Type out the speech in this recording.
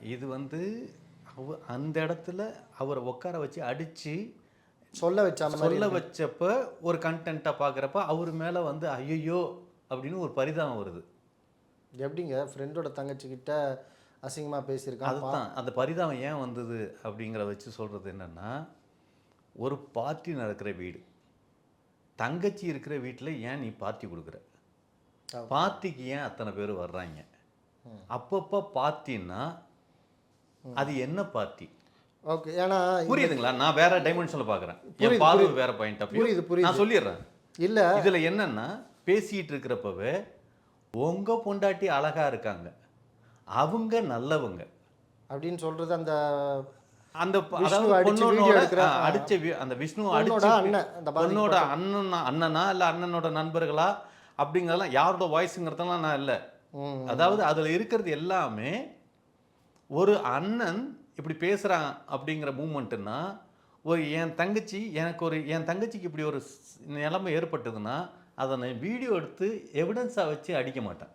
இது வந்து அவ அந்த இடத்துல அவரை உட்கார வச்சு அடித்து சொல்ல வச்ச சொல்ல வச்சப்ப ஒரு கண்டென்ட்டாக பார்க்குறப்ப அவர் மேலே வந்து ஐயோ அப்படின்னு ஒரு பரிதாபம் வருது. எப்படிங்க? ஃப்ரெண்டோட தங்கச்சி கிட்ட அசிங்கமா பேசியிருக்கான் அதுதான். அந்த பரிதாபம் ஏன் வந்தது அப்படிங்கிற வச்சு சொல்கிறது என்னென்னா ஒரு பார்ட்டி நடக்கிற வீடு. தங்கச்சி இருக்கிற வீட்டில் ஏன் நீ பார்ட்டி கொடுக்குற. பார்ட்டிக்கு ஏன் அத்தனை பேர் வர்றாங்க? அப்பப்போ பார்ட்டின்னா அது என்ன பார்ட்டி ஓகே ஏன்னா புரியுதுங்களா? நான் வேற டைமென்ஷனில் பார்க்குறேன் என் பார்வை வேற பாயிண்ட் ஆஃப் புரியுது, புரியுது. நான் சொல்லிடுறேன். இல்ல. இதுல என்னன்னா பேசிட்டு இருக்கிறப்பவே உங்க பொண்டாட்டி அழகா இருக்காங்க. அவங்க நல்லவங்க. அப்படின்னு சொல்றது அந்த அந்த அடிச்சு அந்த விஷ்ணு அடிச்ச அண்ணன், அந்த பொண்ணோட அண்ணனா அண்ணனா இல்ல அண்ணனோட நண்பர்களா அப்படிங்கிறதெல்லாம் யாரோட வாய்ஸுங்கிறதெல்லாம் நான் இல்லை. அதாவது அதில் இருக்கிறது எல்லாமே ஒரு அண்ணன் இப்படி பேசுகிறான் அப்படிங்கிற மூமெண்ட்டுன்னா ஒரு என் தங்கச்சி எனக்கு ஒரு என் தங்கச்சிக்கு இப்படி ஒரு நிலைமை ஏற்பட்டதுன்னா அதை நான் வீடியோ எடுத்து எவிடன்ஸாக வச்சு அடிக்க மாட்டேன்.